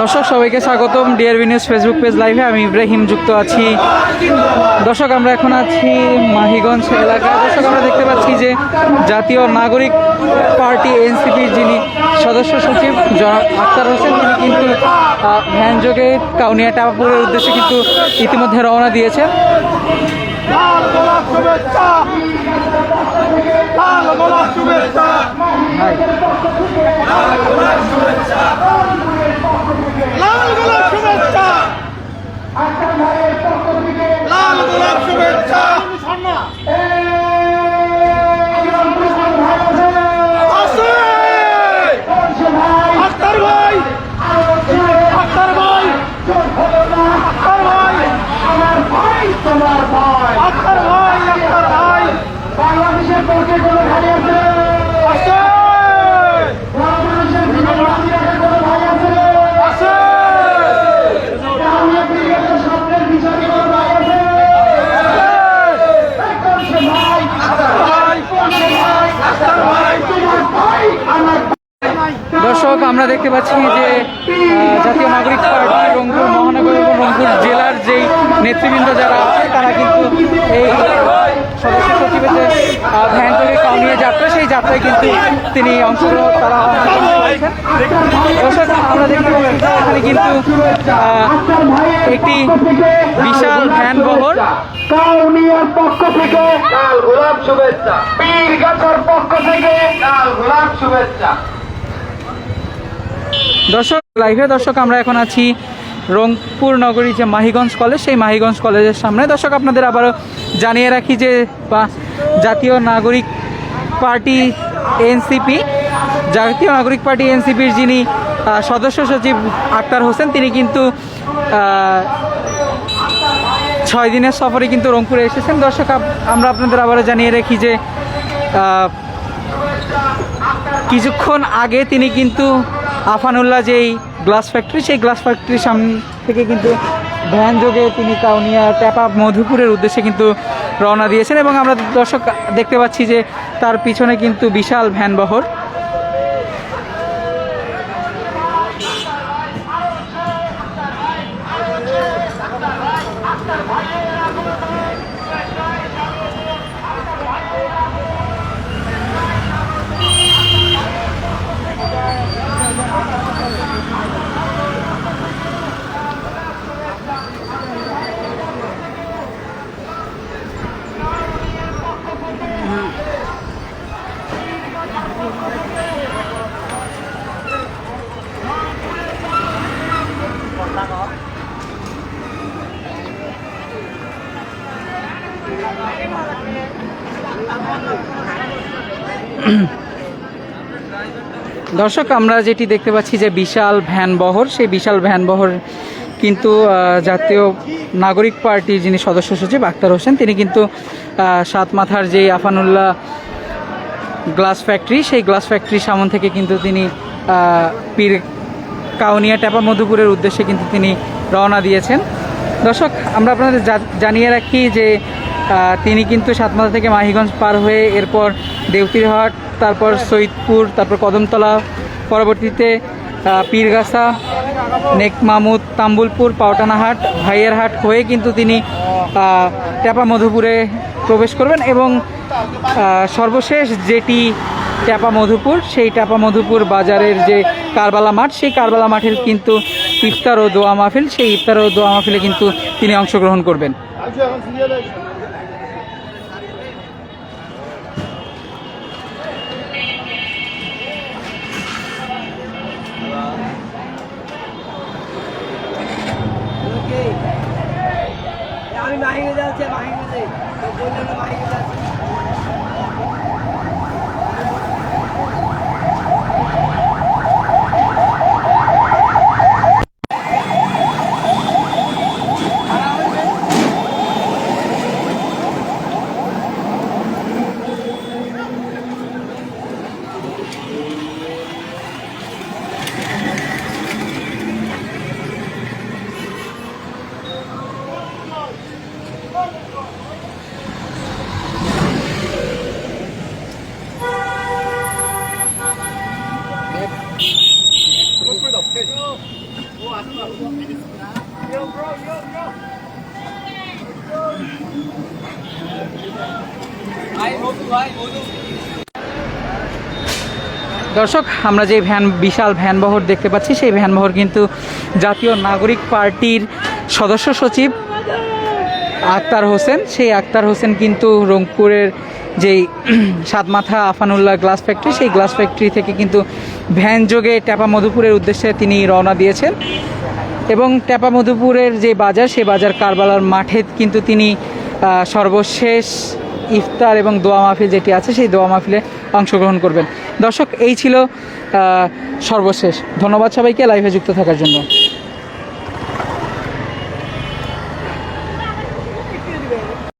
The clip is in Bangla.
দর্শক সবাইকে স্বাগতম ডিআরবি নিউজ ফেসবুক পেজ লাইভে। আমি ইব্রাহিম যুক্ত আছি। দর্শক আমরা এখন আছি মাহিগঞ্জ এলাকায়। দর্শক আমরা দেখতে পাচ্ছি যে জাতীয় নাগরিক পার্টি এনসিপির যিনি সদস্য সচিব জনাব আক্তার হোসেন তিনি কিন্তু ভ্যানযোগে কাউনিয়া টাপাপুরের উদ্দেশ্যে কিন্তু ইতিমধ্যে রওনা দিয়েছেন। শুভেচ্ছা। লাল গোলাপ শুভেচ্ছা। লাল গোলাপ শুভেচ্ছা। বাংলাদেশের পক্ষে কোনো ভাই আছে আছে! বাংলাদেশের বিরোধী কোনো ভাই আছে আছে! আমরা ক্রিকেটের স্বপ্নের পিছনে কোনো ভাই আছে করছে ভাই ভাই করছে ভাই আক্তার ভাই তোমার ভাই আমার দর্শক আমরা দেখতে পাচ্ছি যে জাতীয় নাগরিক পার্টি রংপুর মহানগর এবং রংপুর জেলার যেই নেতৃবৃন্দ যারা আছে তারা কিন্তু এই সদস্য সচিবের যে ভ্যান থেকে কাউনিয়া যাত্রা সেই যাত্রায় কিন্তু তিনি অংশগ্রহণ তারা দর্শক আমরা দেখতে এখানে কিন্তু একটি বিশাল ভ্যান বহর কাউনিয়ার পক্ষ থেকে লাল গোলাপ শুভেচ্ছা। পীর গাছার পক্ষ থেকে লাল গোলাপ শুভেচ্ছা। দর্শক লাইভে দর্শক, আমরা এখন আছি রংপুর নগরী যে মাহিগঞ্জ কলেজ সেই মাহিগঞ্জ কলেজের সামনে। দর্শক, আপনাদের আবারও জানিয়ে রাখি যে, বা জাতীয় নাগরিক পার্টি এনসিপি, জাতীয় নাগরিক পার্টি এনসিপির যিনি সদস্য সচিব আক্তার হোসেন, তিনি কিন্তু ছয় দিনের সফরে কিন্তু রংপুরে এসেছেন। দর্শক আমরা আপনাদের আবারও জানিয়ে রাখি যে কিছুক্ষণ আগে তিনি কিন্তু আফানুল্লাহ যেই গ্লাস ফ্যাক্টরি, সেই গ্লাস ফ্যাক্টরির সামনে থেকে কিন্তু ভ্যান যোগে তিনি কাউনিয়া ট্যাপা মধুপুরের উদ্দেশ্যে কিন্তু রওনা দিয়েছেন এবং আমরা দর্শক দেখতে পাচ্ছি যে তার পিছনে কিন্তু বিশাল ভ্যানবহর দর্শক, আমরা যেটি দেখতে পাচ্ছি যে বিশাল ভ্যানবহর সেই বিশাল ভ্যানবহর কিন্তু জাতীয় নাগরিক পার্টির যিনি সদস্য সচিব আক্তার হোসেন, তিনি কিন্তু সাত মাথার যে আফানুল্লাহ গ্লাস ফ্যাক্টরি। সেই গ্লাস ফ্যাক্টরির সামন থেকে কিন্তু তিনি পীর কাউনিয়া ট্যাপা মধুপুরের উদ্দেশ্যে কিন্তু তিনি রওনা দিয়েছেন। দর্শক, আমরা আপনাদের জানিয়ে রাখি যে তিনি কিন্তু সাতমাথা থেকে মাহিগঞ্জ পার হয়ে এরপর দেউতিরহাট তারপর সৈদপুর, তারপর কদমতলা, পরবর্তীতে পীরগাছা নেক মামুদ তাম্বুলপুর পাওটানাহাট ভাইয়েরহাট হয়ে কিন্তু তিনি ট্যাপা মধুপুরে প্রবেশ করবেন এবং সর্বশেষ যেটি ট্যাপা মধুপুর, সেই ট্যাপা মধুপুর বাজারের যে কারবালা মাঠ, সেই কারবালা মাঠের কিন্তু ইফতার ও দোয়া মাহফিল, সেই ইফতার ও দোয়া মাহফিলে কিন্তু তিনি অংশগ্রহণ করবেন। Oh, no, no, no. দর্শক, আমরা যে ভ্যান, বিশাল ভ্যানবহর দেখতে পাচ্ছি, সেই ভ্যানবহর কিন্তু জাতীয় নাগরিক পার্টির সদস্য সচিব আক্তার হোসেন। সেই আক্তার হোসেন কিন্তু রংপুরের যেই সাতমাথা আফানুল্লাহ গ্লাস ফ্যাক্টরি, সেই গ্লাস ফ্যাক্টরি থেকে কিন্তু ভ্যান যোগে ট্যাপা মধুপুরের উদ্দেশ্যে তিনি রওনা দিয়েছেন। এবং ট্যাপা মধুপুরের যে বাজার, সে বাজার কারবালার মাঠে কিন্তু তিনি সর্বশেষ ইফতার এবং দোয়া মাহফিল যেটি আছে, সেই দোয়া মাহফিলে অংশগ্রহণ করবেন। দর্শক, এই ছিল সর্বশেষ। ধন্যবাদ সবাইকে, লাইভে যুক্ত থাকার জন্য।